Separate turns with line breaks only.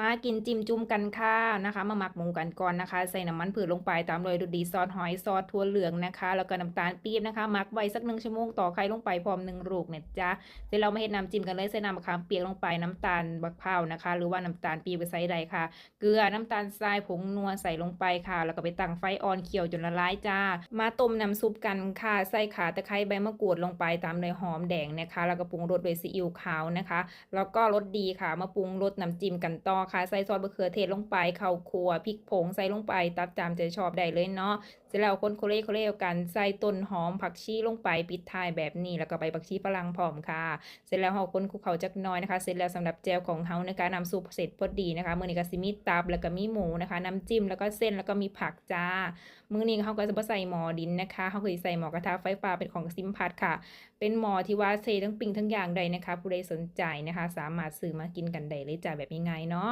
มากินจิ้มจุ่มกันค่ะนะคะ มาหมักหมูกันก่อนนะคะ ใส่น้ำมันผืดลงไปตามด้วยดูดีซอสหอยซอสถั่วเหลืองนะคะ แล้วก็น้ำตาลปี๊บนะคะหมักไว้สักหนึ่งชั่วโมงต่อไข่ลงไปพร้อมหนึ่งลูกเนี่ยจ้ะเสร็จเรามาเฮ็ดน้ำจิ้มกันเลยใส่น้ำมะขามเปียกลงไปน้ำตาลบักพร้านะคะ หรือว่าน้ำตาลปี๊บไปใส่ใดค่ะ เกลือน้ำตาลทรายผงนัวใส่ลงไปค่ะ แล้วก็ไปตั้งไฟอ่อนเคี่ยวจนละลายจ้า มาต้มน้ำซุปกันค่ะใส่ขาตะไคร้ใบมะกรูดลงไปตามด้วยหอมแดงนะคะ แล้วก็ปรุงรสด้วยซีอิ๊วขาวนะคะ แล้วก็รสดีค่ะ มาปรุงรสน้ำจิ้มกันต่อค่ะใส่ซอสมะเขือเทศลงไปข้าวคั่วพริกผงใส่ลงไปตับจามใจชอบได้เลยเนาะเสร็จแล้วคนโคเล่โคเล่กันใส่ต้นหอมผักชีลงไปปิดท้ายแบบนี้แล้วก็ใบผักชีฝรั่งพร้อมค่ะ เสร็จแล้วเราคนคุกเขาจักน้อยนะคะ เสร็จแล้วสำหรับแจวของเฮาในการนำซุปเสร็จพอดีนะคะมื้อนี้ก็สิมีตับแล้วก็มีหมูนะคะ น้ำจิ้มแล้วก็เส้นแล้วก็มีผักจ้า มื้อนี้เขาก็จะบ่ใส่หม้อดินนะคะเขาก็สิใส่หม้อกระทะไฟฟ้าเป็นของซิมพัดค่ะ เป็นหม้อที่ว่าเซทั้งปิ้งทั้งอย่างใดนะคะ ผู้ใดสนใจนะคะ สามารถซื้อมากินกันได้เลยจ้าแบบง่ายๆเนาะ